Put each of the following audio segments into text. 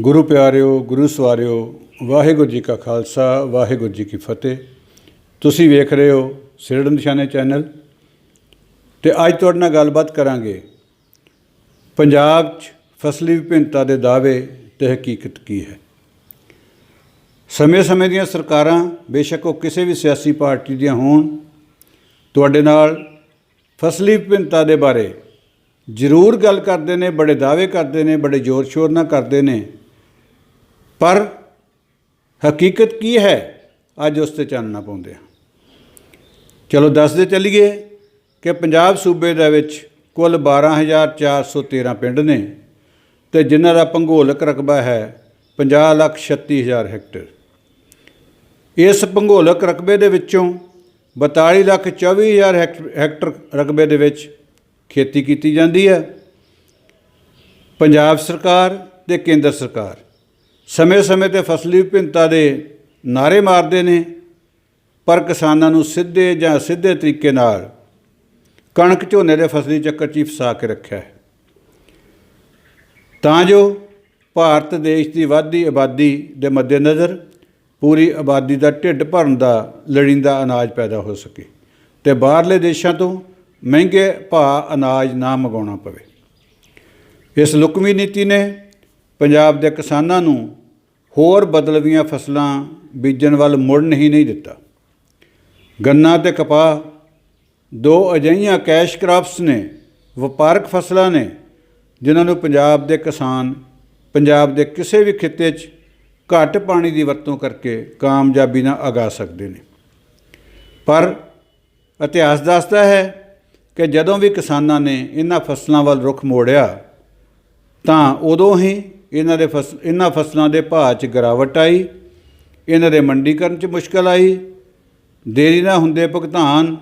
ਗੁਰੂ ਪਿਆਰਿਓ, ਗੁਰੂ ਸਵਾਰਿਓ, ਵਾਹਿਗੁਰੂ ਜੀ ਕਾ ਖਾਲਸਾ, ਵਾਹਿਗੁਰੂ ਜੀ ਕੀ ਫਤਿਹ। ਤੁਸੀਂ ਵੇਖ ਰਹੇ ਹੋ ਸਿਰੜ ਨਿਸ਼ਾਨੇ ਚੈਨਲ। ਤੇ ਅੱਜ ਤੁਹਾਡੇ ਨਾਲ ਗੱਲਬਾਤ ਕਰਾਂਗੇ ਪੰਜਾਬ 'ਚ ਫਸਲੀ ਵਿਭਿੰਨਤਾ ਦੇ ਦਾਅਵੇ ਤੇ ਹਕੀਕਤ ਕੀ ਹੈ। ਸਮੇਂ-ਸਮੇਂ ਦੀਆਂ ਸਰਕਾਰਾਂ ਬੇਸ਼ੱਕ ਉਹ ਕਿਸੇ ਵੀ ਸਿਆਸੀ ਪਾਰਟੀ ਦੀਆਂ ਹੋਣ, ਤੁਹਾਡੇ ਨਾਲ ਫਸਲੀ ਵਿਭਿੰਨਤਾ ਦੇ ਬਾਰੇ ਜ਼ਰੂਰ ਗੱਲ ਕਰਦੇ ਨੇ, ਬੜੇ ਦਾਅਵੇ ਕਰਦੇ ਨੇ, ਬੜੇ ਜ਼ੋਰ ਸ਼ੋਰ ਨਾਲ ਕਰਦੇ ਨੇ। ਪਰ ਹਕੀਕਤ ਕੀ ਹੈ? ਅੱਜ ਉਸ ਤੇ ਚਾਨਣਾ ਪਾਉਂਦੇ ਹਾਂ ਚਲੋ ਦੱਸਦੇ ਚੱਲੀਏ ਕਿ ਪੰਜਾਬ ਸੂਬੇ ਦੇ ਵਿੱਚ ਕੁੱਲ 12413 ਪਿੰਡ ਨੇ ਤੇ ਜਿਨ੍ਹਾਂ ਦਾ ਭੂਗੋਲਕ ਰਕਬਾ ਹੈ 50 ਲੱਖ 36000 ਹੈਕਟੇਅਰ। ਇਸ ਭੂਗੋਲਕ ਰਕਬੇ ਦੇ ਵਿੱਚੋਂ 42 ਲੱਖ 24000 ਹੈਕਟ- ਹੈਕਟਰ ਰਕਬੇ ਦੇ ਵਿੱਚ ਖੇਤੀ ਕੀਤੀ ਜਾਂਦੀ ਹੈ। ਪੰਜਾਬ ਸਰਕਾਰ ਤੇ ਕੇਂਦਰ ਸਰਕਾਰ। ਸਮੇਂ-ਸਮੇਂ ਤੇ ਫਸਲੀ ਵਿਭਿੰਨਤਾ ਦੇ ਨਾਰੇ ਮਾਰਦੇ ਨੇ, ਪਰ ਕਿਸਾਨਾਂ ਨੂੰ ਸਿੱਧੇ ਜਾਂ ਸਿੱਧੇ ਤਰੀਕੇ ਨਾਲ ਕਣਕ ਝੋਨੇ ਦੇ ਫਸਲੀ ਚੱਕਰ 'ਚ ਹੀ ਫਸਾ ਕੇ ਰੱਖਿਆ ਹੈ। ਤਾਂ ਜੋ ਭਾਰਤ ਦੇਸ਼ ਦੀ ਵੱਧਦੀ ਆਬਾਦੀ ਦੇ ਮੱਦੇਨਜ਼ਰ ਪੂਰੀ ਆਬਾਦੀ ਦਾ ਢਿੱਡ ਭਰਨ ਦਾ ਲੜਿੰਦਾ ਅਨਾਜ ਪੈਦਾ ਹੋ ਸਕੇ ਤੇ ਬਾਹਰਲੇ ਦੇਸ਼ਾਂ ਤੋਂ ਮਹਿੰਗੇ ਭਾਅ ਅਨਾਜ ਨਾ ਮੰਗਾਉਣਾ ਪਵੇ। ਇਸ ਲੁਕਵੀਂ ਨੀਤੀ ਨੇ ਪੰਜਾਬ ਦੇ ਕਿਸਾਨਾਂ ਨੂੰ ਹੋਰ ਬਦਲਵੀਆਂ ਫਸਲਾਂ ਬੀਜਣ ਵੱਲ ਮੁੜਨ ਹੀ ਨਹੀਂ ਦਿੱਤਾ। ਗੰਨਾ ਤੇ ਕਪਾਹ ਦੋ ਅਜਿਹੀਆਂ ਕੈਸ਼ ਕ੍ਰਾਪਸ ਨੇ, ਵਪਾਰਕ ਫਸਲਾਂ ਨੇ, ਜਿਨ੍ਹਾਂ ਨੂੰ ਪੰਜਾਬ ਦੇ ਕਿਸਾਨ, ਪੰਜਾਬ ਦੇ ਕਿਸੇ ਵੀ ਖਿੱਤੇ 'ਚ ਘੱਟ ਪਾਣੀ ਦੀ ਵਰਤੋਂ ਕਰਕੇ ਕਾਮਯਾਬੀ ਨਾਲ ਅਗਾ ਸਕਦੇ ਨੇ। ਪਰ ਇਤਿਹਾਸ ਦੱਸਦਾ ਹੈ ਕਿ ਜਦੋਂ ਵੀ ਕਿਸਾਨਾਂ ਨੇ ਇਹਨਾਂ ਫਸਲਾਂ ਵੱਲ ਰੁਖ ਮੋੜਿਆ, ਤਾਂ ਉਦੋਂ ਹੀ ਇਹਨਾਂ ਦੇ ਫਸਲ ਇਹਨਾਂ ਫਸਲਾਂ ਦੇ ਭਾਅ 'ਚ ਗਿਰਾਵਟ ਆਈ, ਇਹਨਾਂ ਦੇ ਮੰਡੀਕਰਨ 'ਚ ਮੁਸ਼ਕਲ ਆਈ, ਦੇਰੀ ਨਾਲ ਹੁੰਦੇ ਭੁਗਤਾਨ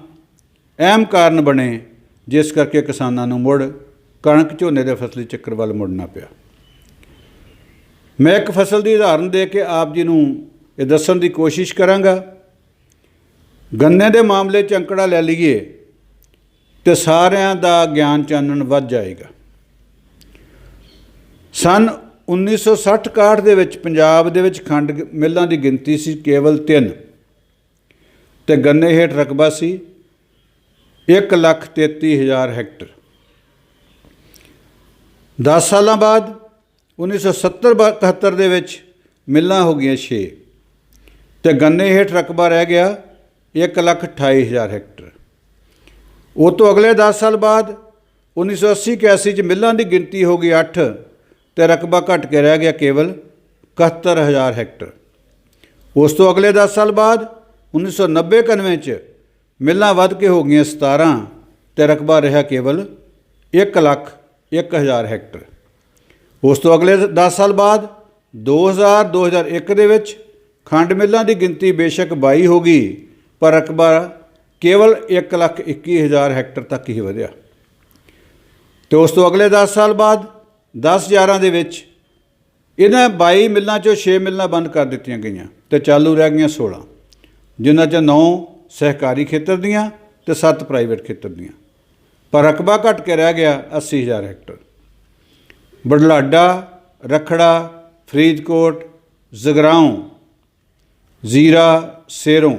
ਅਹਿਮ ਕਾਰਨ ਬਣੇ, ਜਿਸ ਕਰਕੇ ਕਿਸਾਨਾਂ ਨੂੰ ਮੁੜ ਕਣਕ ਝੋਨੇ ਦੇ ਫਸਲੀ ਚੱਕਰ ਵੱਲ ਮੁੜਨਾ ਪਿਆ। ਮੈਂ ਇੱਕ ਫਸਲ ਦੀ ਉਦਾਹਰਨ ਦੇ ਕੇ ਆਪ ਜੀ ਨੂੰ ਇਹ ਦੱਸਣ ਦੀ ਕੋਸ਼ਿਸ਼ ਕਰਾਂਗਾ। ਗੰਨੇ ਦੇ ਮਾਮਲੇ 'ਚ ਅੰਕੜਾ ਲੈ ਲਈਏ ਤੇ ਸਾਰਿਆਂ ਦਾ ਗਿਆਨ ਚਾਨਣ ਵੱਧ ਜਾਏਗਾ। ਸਨ 1960-61 ਦੇ ਵਿੱਚ ਪੰਜਾਬ ਦੇ ਵਿੱਚ ਖੰਡ ਮਿੱਲਾਂ ਦੀ ਗਿਣਤੀ ਸੀ ਕੇਵਲ 3 ਤੇ ਗੰਨੇ ਹੇਠ ਰਕਬਾ ਸੀ 133000 ਹੈਕਟਰ। 10 ਸਾਲਾਂ ਬਾਅਦ 1970-71 ਦੇ ਵਿੱਚ ਮਿੱਲਾਂ ਹੋ ਗਈਆਂ 6 ਤੇ ਗੰਨੇ ਹੇਠ ਰਕਬਾ ਰਹਿ ਗਿਆ 128000 ਹੈਕਟਰ। ਉਹ ਤੋਂ ਅਗਲੇ 10 ਸਾਲ ਬਾਅਦ 1980 81 ਚ ਮਿੱਲਾਂ ਦੀ ਗਿਣਤੀ ਹੋ ਗਈ 8 ਤੇ ਰਕਬਾ ਘਟ ਕੇ ਰਹਿ ਗਿਆ ਕੇਵਲ 71000 ਹੈਕਟਰ। ਉਸ ਤੋਂ ਅਗਲੇ 10 ਸਾਲ ਬਾਅਦ 1990 91 ਚ ਮਿੱਲਾਂ ਵੱਧ ਕੇ ਹੋ ਗਈਆਂ 17 ਤੇ ਰਕਬਾ ਰਿਹਾ ਕੇਵਲ 1 ਲੱਖ 1000 ਹੈਕਟਰ। ਉਸ ਤੋਂ ਅਗਲੇ 10 ਸਾਲ ਬਾਅਦ 2000 2001 ਦੇ ਵਿੱਚ ਖੰਡ ਮਿੱਲਾਂ ਦੀ ਗਿਣਤੀ ਬੇਸ਼ੱਕ 22 ਹੋ ਗਈ, ਪਰ ਰਕਬਾ ਕੇਵਲ 1 ਲੱਖ 21000 ਹੈਕਟਰ ਤੱਕ ਹੀ ਵਧਿਆ। ਤੇ ਉਸ ਤੋਂ ਅਗਲੇ 10 ਸਾਲ ਬਾਅਦ 10 11 ਦੇ ਵਿੱਚ ਇਹਨਾਂ 22 ਮਿੱਲਾਂ ਚੋਂ 6 ਮਿੱਲਾਂ ਬੰਦ ਕਰ ਦਿੱਤੀਆਂ ਗਈਆਂ ਤੇ ਚਾਲੂ ਰਹਿ ਗਈਆਂ 16 ਜਿਨ੍ਹਾਂ 'ਚ 9 ਸਹਿਕਾਰੀ ਖੇਤਰ ਦੀਆਂ ਤੇ 7 ਪ੍ਰਾਈਵੇਟ ਖੇਤਰ ਦੀਆਂ। ਪਰ ਰਕਬਾ ਘਟ ਕੇ ਰਹਿ ਗਿਆ 80000 ਹੈਕਟਰ। ਬੜਲਾਡਾ, ਰਖੜਾ, ਫਰੀਦਕੋਟ, ਜ਼ਗਰਾਉਂ, ਜ਼ੀਰਾ, ਸੇਰੋਂ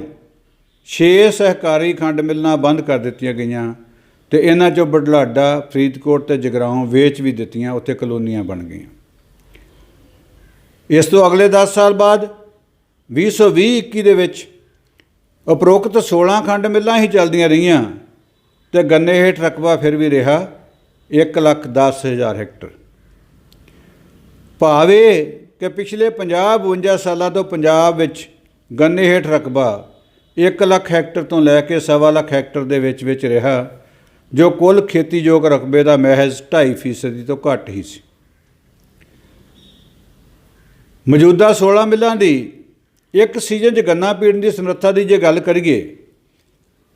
6 ਸਹਿਕਾਰੀ ਖੰਡ ਮਿਲਣਾ ਬੰਦ ਕਰ ਦਿੱਤੀਆਂ ਗਈਆਂ ਤੇ ਇਹਨਾਂ ਚੋਂ ਬੜਲਾਡਾ ਫਰੀਦਕੋਟ ਤੇ ਜਗਰਾਉਂ ਵੇਚ ਵੀ ਦਿੱਤੀਆਂ, ਉੱਥੇ ਕਲੋਨੀਆਂ ਬਣ ਗਈਆਂ। ਇਸ ਤੋਂ ਅਗਲੇ 10 ਸਾਲ ਬਾਅਦ 2020 21 ਦੇ ਵਿੱਚ ਉਪਰੋਕਤ 16 ਖੰਡ ਮਿੱਲਾਂ ਹੀ ਚੱਲਦੀਆਂ ਰਹੀਆਂ ਤੇ ਗੰਨੇ ਹੇਠ ਰਕਬਾ ਫਿਰ ਵੀ ਰਿਹਾ 1 ਲੱਖ 10 ਹਜ਼ਾਰ ਹੈਕਟਰ। ਭਾਵੇਂ ਕਿ ਪਿਛਲੇ 50 52 ਸਾਲਾਂ ਤੋਂ ਪੰਜਾਬ ਵਿੱਚ ਗੰਨੇ ਹੇਠ ਰਕਬਾ 1 ਲੱਖ ਹੈਕਟਰ ਤੋਂ ਲੈ ਕੇ ਸਵਾ ਲੱਖ ਹੈਕਟਰ ਦੇ ਵਿੱਚ ਵਿੱਚ ਰਿਹਾ ਜੋ ਕੁੱਲ ਖੇਤੀਯੋਗ ਰਕਬੇ ਦਾ ਮਹਿਜ਼ 2.5 ਫੀਸਦੀ ਤੋਂ ਘੱਟ ਹੀ ਸੀ। ਮੌਜੂਦਾ 16 ਮਿੱਲਾਂ ਦੀ ਇੱਕ ਸੀਜ਼ਨ 'ਚ ਗੰਨਾ ਪੀੜਨ ਦੀ ਸਮਰੱਥਾ ਦੀ ਜੇ ਗੱਲ ਕਰੀਏ,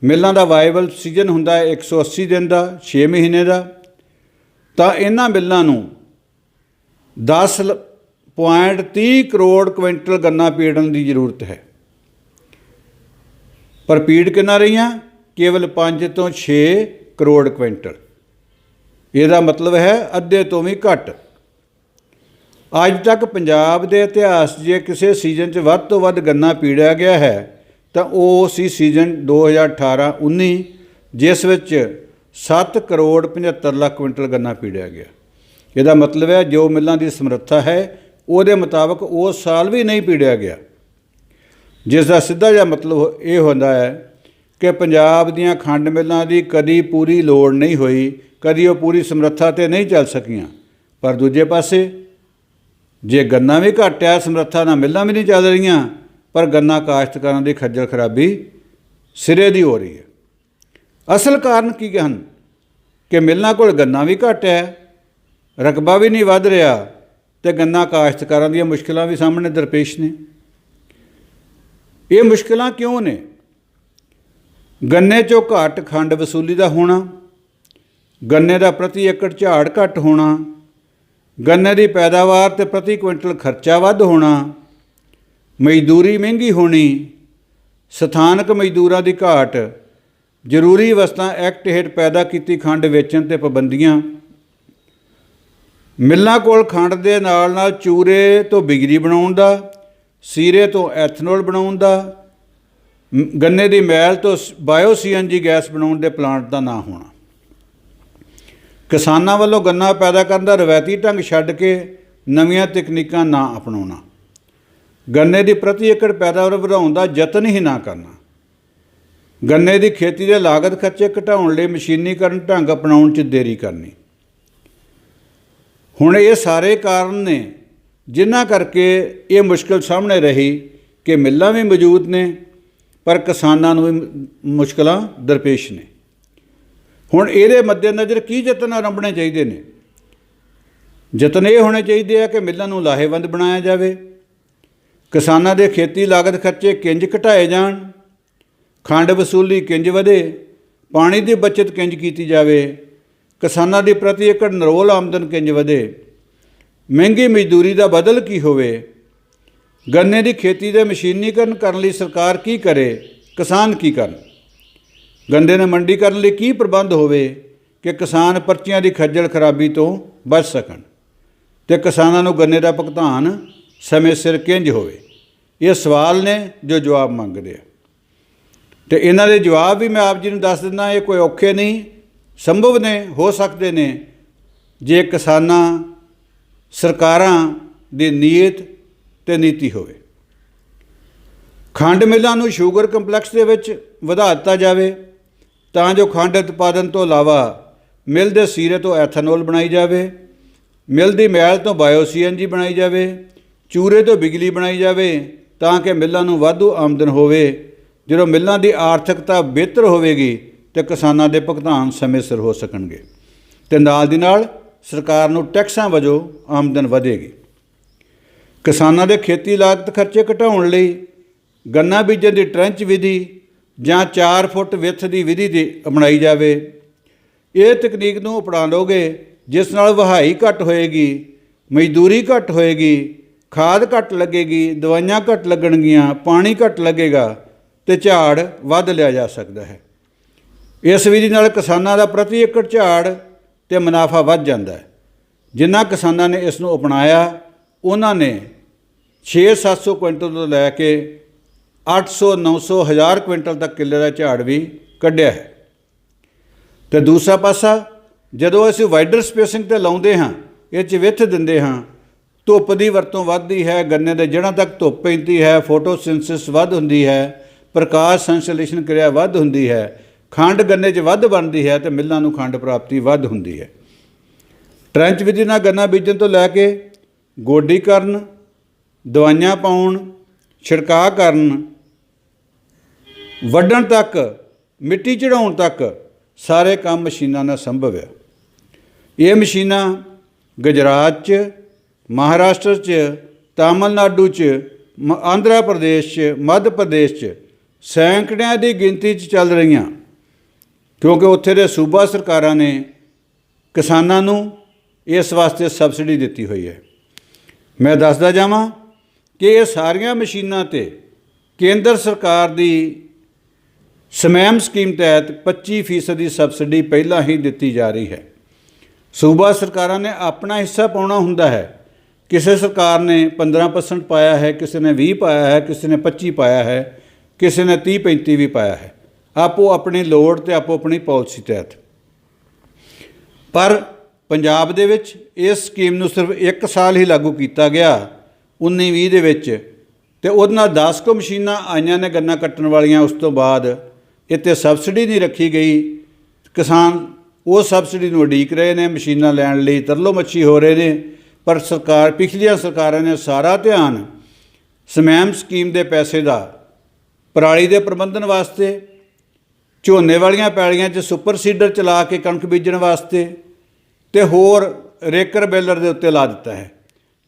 ਮਿੱਲਾਂ ਦਾ ਵਾਇਬਲ ਸੀਜ਼ਨ ਹੁੰਦਾ ਹੈ 180 ਦਿਨ ਦਾ 6 ਮਹੀਨੇ ਦਾ। ਤਾਂ ਇਹਨਾਂ ਮਿੱਲਾਂ ਨੂੰ 10.30 ਕਰੋੜ ਕੁਇੰਟਲ ਗੰਨਾ ਪੀੜਨ ਦੀ ਜ਼ਰੂਰਤ ਹੈ। ਪਰ ਪੀੜ ਕਿੰਨਾ ਰਹੀਆਂ? ਕੇਵਲ 5 ਤੋਂ 6 ਕਰੋੜ ਕੁਇੰਟਲ। ਇਹਦਾ ਮਤਲਬ ਹੈ ਅੱਧੇ ਤੋਂ ਵੀ ਘੱਟ। ਅੱਜ ਤੱਕ ਪੰਜਾਬ ਦੇ ਇਤਿਹਾਸ 'ਚ ਜੇ ਕਿਸੇ ਸੀਜ਼ਨ 'ਚ ਵੱਧ ਤੋਂ ਵੱਧ ਗੰਨਾ ਪੀੜਿਆ ਗਿਆ ਹੈ, ਤਾਂ ਉਹ ਸੀ ਸੀਜ਼ਨ 2018-19 ਜਿਸ ਵਿੱਚ 7 ਕਰੋੜ 75 ਲੱਖ ਕੁਇੰਟਲ ਗੰਨਾ ਪੀੜਿਆ ਗਿਆ। ਇਹਦਾ ਮਤਲਬ ਹੈ ਜੋ ਮਿੱਲਾਂ ਦੀ ਸਮਰੱਥਾ ਹੈ, ਉਹਦੇ ਮੁਤਾਬਕ ਉਹ ਸਾਲ ਵੀ ਨਹੀਂ ਪੀੜਿਆ ਗਿਆ। ਜਿਸ ਦਾ ਸਿੱਧਾ ਜਿਹਾ ਮਤਲਬ ਇਹ ਹੁੰਦਾ ਹੈ ਕਿ ਪੰਜਾਬ ਦੀਆਂ ਖੰਡ ਮਿੱਲਾਂ ਦੀ ਕਦੀ ਪੂਰੀ ਲੋੜ ਨਹੀਂ ਹੋਈ, ਕਦੀ ਉਹ ਪੂਰੀ ਸਮਰੱਥਾ ਤੇ ਨਹੀਂ ਚੱਲ ਸਕੀਆਂ। ਪਰ ਦੂਜੇ ਪਾਸੇ, ਜੇ ਗੰਨਾ ਵੀ ਘੱਟ ਹੈ ਸਮਰੱਥਾ ਨਾਲ ਮਿੱਲਾਂ ਵੀ ਨਹੀਂ ਚੱਲ ਰਹੀਆਂ, ਪਰ ਗੰਨਾ ਕਾਸ਼ਤਕਾਰਾਂ ਦੀ ਖੱਜਲ ਖਰਾਬੀ ਸਿਰੇ ਦੀ ਹੋ ਰਹੀ ਹੈ। ਅਸਲ ਕਾਰਨ ਕੀ ਹਨ? ਕਿ ਮਿੱਲਾਂ ਕੋਲ ਗੰਨਾ ਵੀ ਘੱਟ ਹੈ, ਰਕਬਾ ਵੀ ਨਹੀਂ ਵੱਧ ਰਿਹਾ, ਤੇ ਗੰਨਾ ਕਾਸ਼ਤਕਾਰਾਂ ਦੀਆਂ ਮੁਸ਼ਕਲਾਂ ਵੀ ਸਾਹਮਣੇ ਦਰਪੇਸ਼ ਨੇ। ਇਹ ਮੁਸ਼ਕਲਾਂ ਕਿਉਂ ਨੇ? ਗੰਨੇ ਚੋਂ ਘਾਟ ਖੰਡ ਵਸੂਲੀ ਦਾ ਹੋਣਾ, ਗੰਨੇ ਦਾ ਪ੍ਰਤੀ ਏਕੜ ਝਾੜ ਘੱਟ ਹੋਣਾ, ਗੰਨੇ ਦੀ ਪੈਦਾਵਾਰ ਤੇ ਪ੍ਰਤੀ ਕੁਇੰਟਲ ਖਰਚਾ ਵੱਧ ਹੋਣਾ, ਮਜ਼ਦੂਰੀ ਮਹਿੰਗੀ ਹੋਣੀ, ਸਥਾਨਕ ਮਜ਼ਦੂਰਾਂ ਦੀ ਘਾਟ, ਜ਼ਰੂਰੀ ਵਸਤਾਂ ਐਕਟ ਹੇਠ ਪੈਦਾ ਕੀਤੀ ਖੰਡ ਵੇਚਣ ਤੇ ਪਾਬੰਦੀਆਂ, ਮਿੱਲਾਂ ਕੋਲ ਖੰਡ ਦੇ ਨਾਲ ਨਾਲ ਚੂਰੇ ਤੋਂ ਬਿਜਲੀ ਬਣਾਉਣ ਦਾ, ਸੀਰੇ ਤੋਂ ਐਥਨੋਲ ਬਣਾਉਣ ਦਾ ਗੰਨੇ ਦੀ ਮੈਲ ਤੋਂ ਬਾਇਓ ਸੀਐਨਜੀ ਗੈਸ ਬਣਾਉਣ ਦੇ ਪਲਾਂਟ ਦਾ ਨਾ ਹੋਣਾ। ਕਿਸਾਨਾਂ ਵੱਲੋਂ ਗੰਨਾ ਪੈਦਾ ਕਰਨ ਦਾ ਰਵਾਇਤੀ ਢੰਗ ਛੱਡ ਕੇ ਨਵੀਆਂ ਤਕਨੀਕਾਂ ਨਾ ਅਪਣਾਉਣਾ। ਗੰਨੇ ਦੀ ਪ੍ਰਤੀ ਏਕੜ ਪੈਦਾਵਾਰ ਵਧਾਉਣ ਦਾ ਯਤਨ ਹੀ ਨਾ ਕਰਨਾ। ਗੰਨੇ ਦੀ ਖੇਤੀ ਦੇ ਲਾਗਤ ਖਰਚੇ ਘਟਾਉਣ ਲਈ ਮਸ਼ੀਨੀਕਰਨ ਢੰਗ ਅਪਣਾਉਣ 'ਚ ਦੇਰੀ ਕਰਨੀ। ਹੁਣ ਇਹ ਸਾਰੇ ਕਾਰਨ ਨੇ ਜਿਨ੍ਹਾਂ ਕਰਕੇ ਇਹ ਮੁਸ਼ਕਲ ਸਾਹਮਣੇ ਰਹੀ ਕਿ ਮਿੱਲਾਂ ਵੀ ਮੌਜੂਦ ਨੇ ਪਰ ਕਿਸਾਨਾਂ ਨੂੰ ਵੀ ਮ- ਮੁਸ਼ਕਲਾਂ ਦਰਪੇਸ਼ ਨੇ। ਹੁਣ ਇਹਦੇ ਮੱਦੇਨਜ਼ਰ ਕੀ ਯਤਨ ਆਰੰਭਣੇ ਚਾਹੀਦੇ ਨੇ? ਯਤਨ ਇਹ ਹੋਣੇ ਚਾਹੀਦੇ ਆ ਕਿ ਮਿੱਲਾਂ ਨੂੰ ਲਾਹੇਵੰਦ ਬਣਾਇਆ ਜਾਵੇ। ਕਿਸਾਨਾਂ ਦੇ ਖੇਤੀ ਲਾਗਤ ਖਰਚੇ ਕਿੰਜ ਘਟਾਏ ਜਾਣ, ਖੰਡ ਵਸੂਲੀ ਕਿੰਜ ਵਧੇ, ਪਾਣੀ ਦੀ ਬਚਤ ਕਿੰਜ ਕੀਤੀ ਜਾਵੇ, ਕਿਸਾਨਾਂ ਦੀ ਪ੍ਰਤੀ ਏਕੜ ਨਰੋਲ ਆਮਦਨ ਕਿੰਜ ਵਧੇ, ਮਹਿੰਗੀ ਮਜ਼ਦੂਰੀ ਦਾ ਬਦਲ ਕੀ ਹੋਵੇ ਗੰਨੇ ਦੀ ਖੇਤੀ ਦੇ ਮਸ਼ੀਨੀਕਰਨ ਕਰਨ ਲਈ ਸਰਕਾਰ ਕੀ ਕਰੇ, ਕਿਸਾਨ ਕੀ ਕਰਨ? ਗੰਦੇ ਨੇ ਮੰਡੀ ਕਰਨ ਲਈ ਕੀ ਪ੍ਰਬੰਧ ਹੋਵੇ ਕਿ ਕਿਸਾਨ ਪਰਚੀਆਂ ਦੀ ਖੱਜਲ ਖਰਾਬੀ ਤੋਂ ਬਚ ਸਕਣ ਤੇ ਕਿਸਾਨਾਂ ਨੂੰ ਗੰਨੇ ਦਾ ਭੁਗਤਾਨ ਸਮੇਂ ਸਿਰ ਕਿੰਜ ਹੋਵੇ? ਇਹ ਸਵਾਲ ਨੇ ਜੋ ਜਵਾਬ ਮੰਗਦੇ ਆ। ਤੇ ਇਹਨਾਂ ਦੇ ਜਵਾਬ ਵੀ ਮੈਂ ਆਪ ਜੀ ਨੂੰ ਦੱਸ ਦਿੰਦਾ, ਇਹ ਕੋਈ ਔਖੇ ਨਹੀਂ, ਸੰਭਵ ਨੇ, ਹੋ ਸਕਦੇ ਨੇ, ਜੇ ਕਿਸਾਨਾਂ ਸਰਕਾਰਾਂ ਦੀ ਨੀਅਤ ਤੇ ਨੀਤੀ ਹੋਵੇ। ਖੰਡ ਮਿੱਲਾਂ ਨੂੰ ਸ਼ੂਗਰ ਕੰਪਲੈਕਸ ਦੇ ਵਿੱਚ ਵਧਾ ਦਿੱਤਾ ਜਾਵੇ ਤਾਂ ਜੋ ਖੰਡ ਉਤਪਾਦਨ ਤੋਂ ਇਲਾਵਾ ਮਿਲ ਦੇ ਸੀਰੇ ਤੋਂ ਐਥਨੋਲ ਬਣਾਈ ਜਾਵੇ, ਮਿਲ ਦੀ ਮੈਲ ਤੋਂ ਬਾਇਓ ਸੀਐਨਜੀ ਬਣਾਈ ਜਾਵੇ, ਚੂਰੇ ਤੋਂ ਬਿਜਲੀ ਬਣਾਈ ਜਾਵੇ ਤਾਂ ਕਿ ਮਿੱਲਾਂ ਨੂੰ ਵਾਧੂ ਆਮਦਨ ਹੋਵੇ, ਜਦੋਂ ਮਿੱਲਾਂ ਦੀ ਆਰਥਿਕਤਾ ਬਿਹਤਰ ਹੋਵੇਗੀ ਤੇ ਕਿਸਾਨਾਂ ਦੇ ਭੁਗਤਾਨ ਸਮੇਂ ਸਿਰ ਹੋ ਸਕਣਗੇ। ਤੇ ਨਾਲ ਦੀ ਨਾਲ ਸਰਕਾਰ ਨੂੰ ਟੈਕਸਾਂ ਵਜੋਂ ਆਮਦਨ ਵਧੇਗੀ। ਕਿਸਾਨਾਂ ਦੇ ਖੇਤੀ ਲਾਗਤ ਖਰਚੇ ਘਟਾਉਣ ਲਈ ਗੰਨਾ ਬੀਜਣ ਦੀ ਟ੍ਰੈਂਚ ਵਿਧੀ ਜਾਂ 4 ਫੁੱਟ ਵਿੱਥ ਦੀ ਵਿਧੀ ਦੀ ਅਪਣਾਈ ਜਾਵੇ। ਇਹ ਤਕਨੀਕ ਨੂੰ ਅਪਣਾ ਲਓਗੇ ਜਿਸ ਨਾਲ ਵਹਾਈ ਘੱਟ ਹੋਏਗੀ, ਮਜ਼ਦੂਰੀ ਘੱਟ ਹੋਏਗੀ, ਖਾਦ ਘੱਟ ਲੱਗੇਗੀ, ਦਵਾਈਆਂ ਘੱਟ ਲੱਗਣਗੀਆਂ, ਪਾਣੀ ਘੱਟ ਲੱਗੇਗਾ ਤੇ ਝਾੜ ਵੱਧ ਲਿਆ ਜਾ ਸਕਦਾ ਹੈ। ਇਸ ਵਿਧੀ ਨਾਲ ਕਿਸਾਨਾਂ ਦਾ ਪ੍ਰਤੀ ਏਕੜ ਝਾੜ ਤੇ ਮੁਨਾਫਾ ਵੱਧ ਜਾਂਦਾ ਹੈ। ਜਿਨ੍ਹਾਂ ਕਿਸਾਨਾਂ ਨੇ ਇਸ ਨੂੰ ਅਪਣਾਇਆ, ਉਹਨਾਂ ਨੇ 6-700 ਕੁਇੰਟਲ ਤੋਂ ਲੈ ਕੇ 800 900 ਹਜ਼ਾਰ ਕੁਇੰਟਲ ਤੱਕ ਕਿੱਲੇ ਦਾ ਝਾੜ ਵੀ ਕੱਢਿਆ ਹੈ। ਤੇ ਦੂਸਰਾ ਪਾਸਾ, ਜਦੋਂ ਅਸੀਂ ਵਾਈਡਰ ਸਪੇਸਿੰਗ ਤੇ ਲਾਉਂਦੇ ਹਾਂ, ਇਹ ਚ ਵਿੱਥ ਦਿੰਦੇ ਹਾਂ, ਧੁੱਪ ਦੀ ਵਰਤੋਂ ਵੱਧਦੀ ਹੈ, ਗੰਨੇ ਦੇ ਜੜ੍ਹਾਂ ਤੱਕ ਧੁੱਪ ਪੈਂਦੀ ਹੈ, ਫੋਟੋਸਿੰਥਸਿਸ ਵੱਧ ਹੁੰਦੀ ਹੈ, ਪ੍ਰਕਾਸ਼ ਸੰਸ਼ਲੇਸ਼ਣ ਕਿਰਿਆ ਵੱਧ ਹੁੰਦੀ ਹੈ, ਖੰਡ ਗੰਨੇ 'ਚ ਵੱਧ ਬਣਦੀ ਹੈ ਤੇ ਮਿੱਲਾਂ ਨੂੰ ਖੰਡ ਪ੍ਰਾਪਤੀ ਵੱਧ ਹੁੰਦੀ ਹੈ। ਟ੍ਰੈਂਚ ਵਿਧੀ ਨਾਲ ਗੰਨਾ ਬੀਜਣ ਤੋਂ ਲੈ ਕੇ ਗੋਡੀ ਕਰਨ ਦਵਾਈਆਂ ਪਾਉਣ, ਛਿੜਕਾਅ ਕਰਨ, ਵੱਢਣ ਤੱਕ, ਮਿੱਟੀ ਚੜਾਉਣ ਤੱਕ ਸਾਰੇ ਕੰਮ ਮਸ਼ੀਨਾਂ ਨਾਲ ਸੰਭਵ ਹੈ ਇਹ ਮਸ਼ੀਨਾਂ ਗੁਜਰਾਤ 'ਚ, ਮਹਾਰਾਸ਼ਟਰ 'ਚ, ਤਾਮਿਲਨਾਡੂ 'ਚ, ਮ- ਆਂਧਰਾ ਪ੍ਰਦੇਸ਼ 'ਚ, ਮੱਧ ਪ੍ਰਦੇਸ਼ 'ਚ ਸੈਂਕੜਿਆਂ ਦੀ ਗਿਣਤੀ 'ਚ ਚੱਲ ਰਹੀਆਂ। ਕਿਉਂਕਿ ਉੱਥੇ ਦੇ ਸੂਬਾ ਸਰਕਾਰਾਂ ਨੇ ਕਿਸਾਨਾਂ ਨੂੰ ਇਸ ਵਾਸਤੇ ਸਬਸਿਡੀ ਦਿੱਤੀ ਹੋਈ ਹੈ। ਮੈਂ ਦੱਸਦਾ ਜਾਵਾਂ ਕਿ ਇਹ ਸਾਰੀਆਂ ਮਸ਼ੀਨਾਂ ਤੇ ਕੇਂਦਰ ਸਰਕਾਰ ਦੀ ਸਮੈਮ ਸਕੀਮ ਤਹਿਤ 25% ਦੀ ਸਬਸਿਡੀ ਪਹਿਲਾਂ ਹੀ ਦਿੱਤੀ ਜਾ ਰਹੀ ਹੈ। ਸੂਬਾ ਸਰਕਾਰਾਂ ਨੇ ਆਪਣਾ ਹਿੱਸਾ ਪਾਉਣਾ ਹੁੰਦਾ ਹੈ। ਕਿਸੇ ਸਰਕਾਰ ਨੇ 15% ਪਾਇਆ ਹੈ, ਕਿਸੇ ਨੇ 20 ਪਾਇਆ ਹੈ, ਕਿਸੇ ਨੇ 25 ਪਾਇਆ ਹੈ, ਕਿਸੇ ਨੇ 30 35 ਵੀ ਪਾਇਆ ਹੈ। ਆਪੋ ਆਪਣੀ ਲੋੜ ਤੇ ਆਪੋ ਆਪਣੀ ਪਾਲਿਸੀ ਤਹਿਤ। ਪਰ ਪੰਜਾਬ ਦੇ ਵਿੱਚ ਇਸ ਸਕੀਮ ਨੂੰ ਸਿਰਫ 1 ਸਾਲ ਹੀ ਲਾਗੂ ਕੀਤਾ ਗਿਆ। 19-20 ਦੇ ਵਿੱਚ। ਤੇ ਉਹਦੇ ਨਾਲ 10 ਕੁ ਮਸ਼ੀਨਾਂ ਆਈਆਂ ਨੇ ਗੰਨਾ ਕੱਟਣ ਵਾਲੀਆਂ। ਉਸ ਤੋਂ ਬਾਅਦ ਇੱਥੇ ਸਬਸਿਡੀ ਨਹੀਂ ਰੱਖੀ ਗਈ। ਕਿਸਾਨ ਉਹ ਸਬਸਿਡੀ ਨੂੰ ਉਡੀਕ ਰਹੇ ਨੇ, ਮਸ਼ੀਨਾਂ ਲੈਣ ਲਈ ਤਰਲੋ ਮੱਛੀ ਹੋ ਰਹੇ ਨੇ। ਪਰ ਸਰਕਾਰ, ਪਿਛਲੀਆਂ ਸਰਕਾਰਾਂ ਨੇ ਸਾਰਾ ਧਿਆਨ ਸਮੈਮ ਸਕੀਮ ਦੇ ਪੈਸੇ ਦਾ, ਪਰਾਲੀ ਦੇ ਪ੍ਰਬੰਧਨ ਵਾਸਤੇ, ਝੋਨੇ ਵਾਲੀਆਂ ਪੈਲੀਆਂ 'ਚ ਸੁਪਰ ਸੀਡਰ ਚਲਾ ਕੇ ਕਣਕ ਬੀਜਣ ਵਾਸਤੇ ਤੇ ਹੋਰ ਰੇਕਰ ਬੇਲਰ ਦੇ ਉੱਤੇ ਲਾ ਦਿੱਤਾ ਹੈ।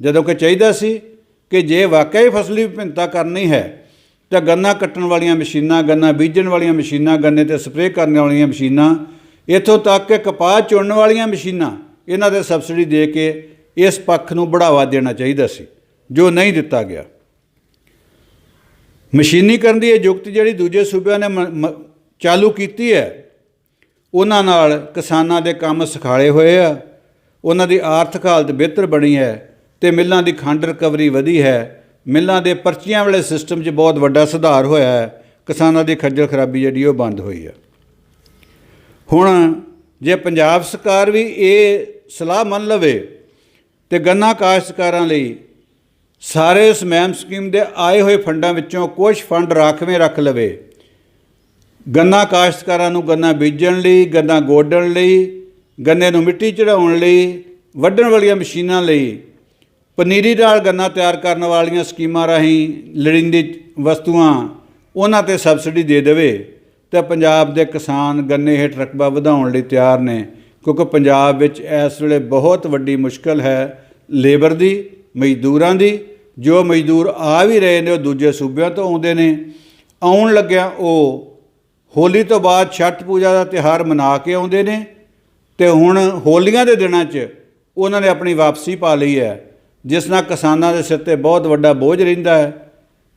ਜਦੋਂ ਕਿ ਚਾਹੀਦਾ ਸੀ ਕਿ ਜੇ ਵਾਕਈ ਫਸਲੀ ਵਿਭਿੰਨਤਾ ਕਰਨੀ ਹੈ, ਤਾਂ ਗੰਨਾ ਕੱਟਣ ਵਾਲੀਆਂ ਮਸ਼ੀਨਾਂ, ਗੰਨਾ ਬੀਜਣ ਵਾਲੀਆਂ ਮਸ਼ੀਨਾਂ, ਗੰਨੇ ਤੇ ਸਪਰੇਅ ਕਰਨ ਵਾਲੀਆਂ ਮਸ਼ੀਨਾਂ, ਇੱਥੋਂ ਤੱਕ ਕਿ ਕਪਾਹ ਚੁਣਨ ਵਾਲੀਆਂ ਮਸ਼ੀਨਾਂ, ਇਹਨਾਂ ਦੇ ਸਬਸਿਡੀ ਦੇ ਕੇ ਇਸ ਪੱਖ ਨੂੰ ਬੜਾਵਾ ਦੇਣਾ ਚਾਹੀਦਾ ਸੀ, ਜੋ ਨਹੀਂ ਦਿੱਤਾ ਗਿਆ। ਮਸ਼ੀਨੀਕਰਨ ਦੀ ਇਹ ਯੁਕਤ ਜਿਹੜੀ ਦੂਜੇ ਸੂਬਿਆਂ ਨੇ ਮ- ਮ- ਚਾਲੂ ਕੀਤੀ ਹੈ, ਉਹਨਾਂ ਨਾਲ ਕਿਸਾਨਾਂ ਦੇ ਕੰਮ ਸਿਖਾਲੇ ਹੋਏ ਆ, ਉਹਨਾਂ ਦੀ ਆਰਥਿਕ ਹਾਲਤ ਬਿਹਤਰ ਬਣੀ ਹੈ ਤੇ ਮਿੱਲਾਂ ਦੀ ਖੰਡ ਰਿਕਵਰੀ ਵਧੀ ਹੈ। ਮਿੱਲਾਂ ਦੇ ਪਰਚੀਆਂ ਵਾਲੇ ਸਿਸਟਮ 'ਚ ਬਹੁਤ ਵੱਡਾ ਸੁਧਾਰ ਹੋਇਆ ਹੈ। ਕਿਸਾਨਾਂ ਦੀ ਖੱਜਲ ਖਰਾਬੀ ਜਿਹੜੀ ਉਹ ਬੰਦ ਹੋਈ ਹੈ। ਹੁਣ ਜੇ ਪੰਜਾਬ ਸਰਕਾਰ ਵੀ ਇਹ ਸਲਾਹ ਮੰਨ ਲਵੇ ਤੇ ਗੰਨਾ ਕਾਸ਼ਤਕਾਰਾਂ ਲਈ ਸਾਰੇ ਸਮੈਮ ਸਕੀਮ ਦੇ ਆਏ ਹੋਏ ਫੰਡਾਂ ਵਿੱਚੋਂ ਕੁਝ ਫੰਡ ਰਾਖਵੇਂ ਰੱਖ ਲਵੇ, ਗੰਨਾ ਕਾਸ਼ਤਕਾਰਾਂ ਨੂੰ ਗੰਨਾ ਬੀਜਣ ਲਈ, ਗੰਨਾ ਗੋਡਣ ਲਈ, ਗੰਨੇ ਨੂੰ ਮਿੱਟੀ ਚੜਾਉਣ ਲਈ, ਵੱਢਣ ਵਾਲੀਆਂ ਮਸ਼ੀਨਾਂ ਲਈ ਪਨੀਰੀ ਨਾਲ ਗੰਨਾ ਤਿਆਰ ਕਰਨ ਵਾਲੀਆਂ ਸਕੀਮਾਂ ਰਾਹੀਂ ਲੋੜੀਂਦੀ ਵਸਤੂਆਂ ਉਹਨਾਂ ਤੇ ਸਬਸਿਡੀ ਦੇ ਦੇਵੇ ਤਾਂ ਪੰਜਾਬ ਦੇ ਕਿਸਾਨ ਗੰਨੇ ਹੇਠ ਰਕਬਾ ਵਧਾਉਣ ਲਈ ਤਿਆਰ ਨੇ, ਕਿਉਂਕਿ ਪੰਜਾਬ ਵਿੱਚ ਇਸ ਵੇਲੇ ਬਹੁਤ ਵੱਡੀ ਮੁਸ਼ਕਲ ਹੈ ਲੇਬਰ ਦੀ, ਮਜ਼ਦੂਰਾਂ ਦੀ। ਜੋ ਮਜ਼ਦੂਰ ਆ ਵੀ ਰਹੇ ਨੇ, ਉਹ ਦੂਜੇ ਸੂਬਿਆਂ ਤੋਂ ਆਉਂਦੇ ਨੇ। ਆਉਣ ਲੱਗਿਆ ਉਹ ਹੋਲੀ ਤੋਂ ਬਾਅਦ ਛਠ ਪੂਜਾ ਦਾ ਤਿਹਾਰ ਮਨਾ ਕੇ ਆਉਂਦੇ ਨੇ ਤੇ ਹੁਣ ਹੋਲੀਆਂ ਦੇ ਦਿਨਾਂ 'ਚ ਉਹਨਾਂ ਨੇ ਆਪਣੀ ਵਾਪਸੀ ਪਾ ਲਈ ਹੈ। ਜਿਸ ਨਾਲ ਕਿਸਾਨਾਂ ਦੇ ਸਿਰ ਤੇ ਬਹੁਤ ਵੱਡਾ ਬੋਝ ਰਹਿੰਦਾ ਹੈ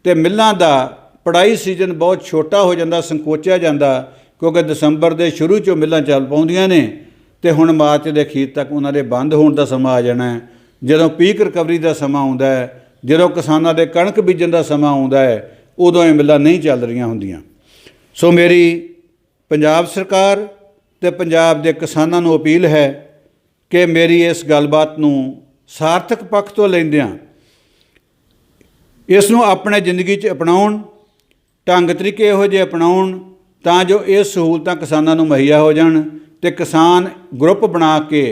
ਤੇ ਮਿੱਲਾਂ ਦਾ ਪੜਾਈ ਸੀਜ਼ਨ ਬਹੁਤ ਛੋਟਾ ਹੋ ਜਾਂਦਾ, ਸੰਕੋਚਿਆ ਜਾਂਦਾ, ਕਿਉਂਕਿ ਦਸੰਬਰ ਦੇ ਸ਼ੁਰੂ 'ਚੋਂ ਮਿੱਲਾਂ ਚੱਲ ਪਾਉਂਦੀਆਂ ਨੇ ਤੇ ਹੁਣ ਮਾਰਚ ਦੇ ਅਖੀਰ ਤੱਕ ਉਹਨਾਂ ਦੇ ਬੰਦ ਹੋਣ ਦਾ ਸਮਾਂ ਆ ਜਾਣਾ ਹੈ। ਜਦੋਂ ਪੀਕ ਰਿਕਵਰੀ ਦਾ ਸਮਾਂ ਆਉਂਦਾ ਹੈ, ਜਦੋਂ ਕਿਸਾਨਾਂ ਦੇ ਕਣਕ ਬੀਜਣ ਦਾ ਸਮਾਂ ਆਉਂਦਾ ਹੈ, ਉਦੋਂ ਇਹ ਮਿੱਲਾਂ ਨਹੀਂ ਚੱਲ ਰਹੀਆਂ ਹੁੰਦੀਆਂ। ਸੋ ਮੇਰੀ ਪੰਜਾਬ ਸਰਕਾਰ ਤੇ ਪੰਜਾਬ ਦੇ ਕਿਸਾਨਾਂ ਨੂੰ ਅਪੀਲ ਹੈ ਕਿ ਮੇਰੀ ਇਸ ਗੱਲਬਾਤ ਨੂੰ ਸਾਰਥਕ ਪੱਖ ਤੋਂ ਲੈਂਦਿਆਂ ਇਸ ਨੂੰ ਆਪਣੇ ਜ਼ਿੰਦਗੀ 'ਚ ਅਪਣਾਉਣ, ਢੰਗ ਤਰੀਕੇ ਇਹੋ ਜਿਹੇ ਅਪਣਾਉਣ ਤਾਂ ਜੋ ਇਹ ਸਹੂਲਤਾਂ ਕਿਸਾਨਾਂ ਨੂੰ ਮੁਹੱਈਆ ਹੋ ਜਾਣ ਤੇ ਕਿਸਾਨ ਗਰੁੱਪ ਬਣਾ ਕੇ,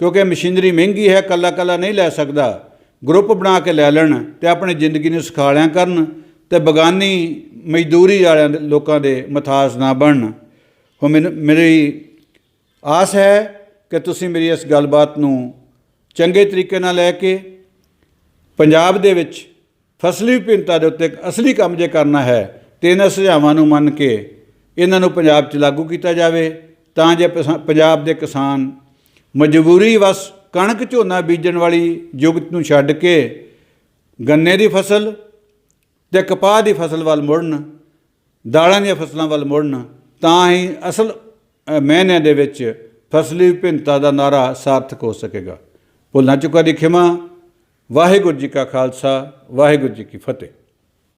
ਕਿਉਂਕਿ ਮਸ਼ੀਨਰੀ ਮਹਿੰਗੀ ਹੈ, ਕੱਲਾ ਕੱਲਾ ਨਹੀਂ ਲੈ ਸਕਦਾ, ਗਰੁੱਪ ਬਣਾ ਕੇ ਲੈ ਲੈਣ ਤੇ ਆਪਣੀ ਜ਼ਿੰਦਗੀ ਨੂੰ ਸੁਖਾਲਿਆਂ ਕਰਨ ਤੇ ਬਗਾਨੀ ਮਜ਼ਦੂਰੀ ਵਾਲਿਆਂ ਦੇ, ਲੋਕਾਂ ਦੇ ਮਥਾਸ ਨਾ ਬਣਨ। ਹੁਣ ਮੈਨੂੰ, ਮੇਰੀ ਆਸ ਹੈ ਕਿ ਤੁਸੀਂ ਮੇਰੀ ਇਸ ਗੱਲਬਾਤ ਨੂੰ ਚੰਗੇ ਤਰੀਕੇ ਨਾਲ ਲੈ ਕੇ ਪੰਜਾਬ ਦੇ ਵਿੱਚ ਫਸਲੀ ਵਿਭਿੰਨਤਾ ਦੇ ਉੱਤੇ ਇੱਕ ਅਸਲੀ ਕੰਮ ਜੇ ਕਰਨਾ ਹੈ ਤੇ ਇਹਨਾਂ ਸੁਝਾਵਾਂ ਨੂੰ ਮੰਨ ਕੇ ਇਹਨਾਂ ਨੂੰ ਪੰਜਾਬ 'ਚ ਲਾਗੂ ਕੀਤਾ ਜਾਵੇ ਤਾਂ ਜੇ ਪਸਾ- ਪੰਜਾਬ ਦੇ ਕਿਸਾਨ ਮਜਬੂਰੀ ਵਸ ਕਣਕ ਝੋਨਾ ਬੀਜਣ ਵਾਲੀ ਯੁਗਤ ਨੂੰ ਛੱਡ ਕੇ ਗੰਨੇ ਦੀ ਫਸਲ ਤੇ ਕਪਾਹ ਦੀ ਫਸਲ ਵੱਲ ਮੁੜਨ ਦਾਲਾਂ ਦੀਆਂ ਫਸਲਾਂ ਵੱਲ ਮੁੜਨ ਤਾਂ ਹੀ ਅਸਲ ਅ, ਦੇ ਵਿੱਚ ਫਸਲੀ ਵਿਭਿੰਨਤਾ ਦਾ ਨਾਰਾ ਸਾਰਥਕ ਹੋ ਸਕੇਗਾ। ਭੁੱਲਾਂ ਚੁੱਕਾ ਦੀ ਖਿਮਾ। ਵਾਹਿਗੁਰੂ ਜੀ ਕਾ ਖਾਲਸਾ ਵਾਹਿਗੁਰੂ ਜੀ ਕੀ ਫਤਿਹ।